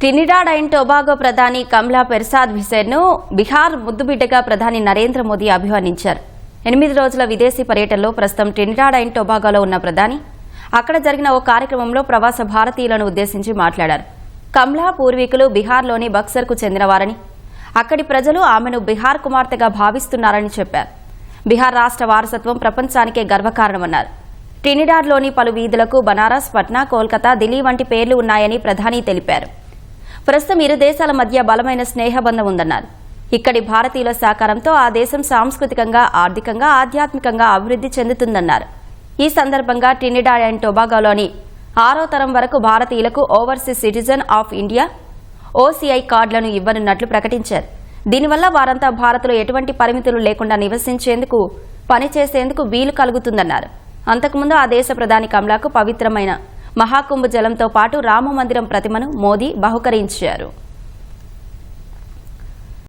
Trinidad and Tobago ప్రధాని కమ్లా పెర్సాద్ హుసేన్ను బీహార్ ముద్దుబిడ్డగా ప్రధాని నరేంద్ర మోదీ అభివర్ణించారు. ఎనిమిది రోజుల విదేశీ పర్యటనలో ప్రస్తుతం ట్రినిడాడ్ అండ్ టొబాగోలో ఉన్న ప్రధాని అక్కడ జరిగిన ఓ కార్యక్రమంలో ప్రవాస భారతీయులను ఉద్దేశించి మాట్లాడారు. కమ్లా పూర్వీకులు బీహార్లోని బక్సర్కు చెందినవారని అక్కడి ప్రజలు ఆమెను బీహార్ కుమార్తెగా భావిస్తున్నారని చెప్పారు. బీహార్ రాష్ట్ర వారసత్వం ప్రపంచానికే గర్వకారణమన్నారు. ట్రినిడాడ్లోని పలు వీధులకు బనారస్ పట్నా కోల్కతా ఢిల్లీ వంటి పేర్లు ఉన్నాయని ప్రధాని తెలిపారు. ప్రస్తుతం ఇరు దేశాల మధ్య బలమైన స్నేహబంధం ఉందన్నారు. ఇక్కడి భారతీయుల సహకారంతో ఆ దేశం సాంస్కృతికంగా ఆర్థికంగా ఆధ్యాత్మికంగా అభివృద్ధి చెందుతుందన్నారు. ఈ సందర్భంగా ట్రినిడాడ్ అండ్ టొబాగోలోని ఆరో తరం వరకు భారతీయులకు overseas citizen of India OCI కార్డులను ఇవ్వనున్నట్లు ప్రకటించారు. దీనివల్ల వారంతా భారత్లో ఎటువంటి పరిమితులు లేకుండా నివసించేందుకు పనిచేసేందుకు వీలు కలుగుతుందన్నారు. అంతకుముందు ఆ దేశ ప్రధాని కమలాకు పవిత్రమైన మహాకుంభ జలంతో పాటు రామ మందిరం ప్రతిమను మోదీ బహుకరించారు.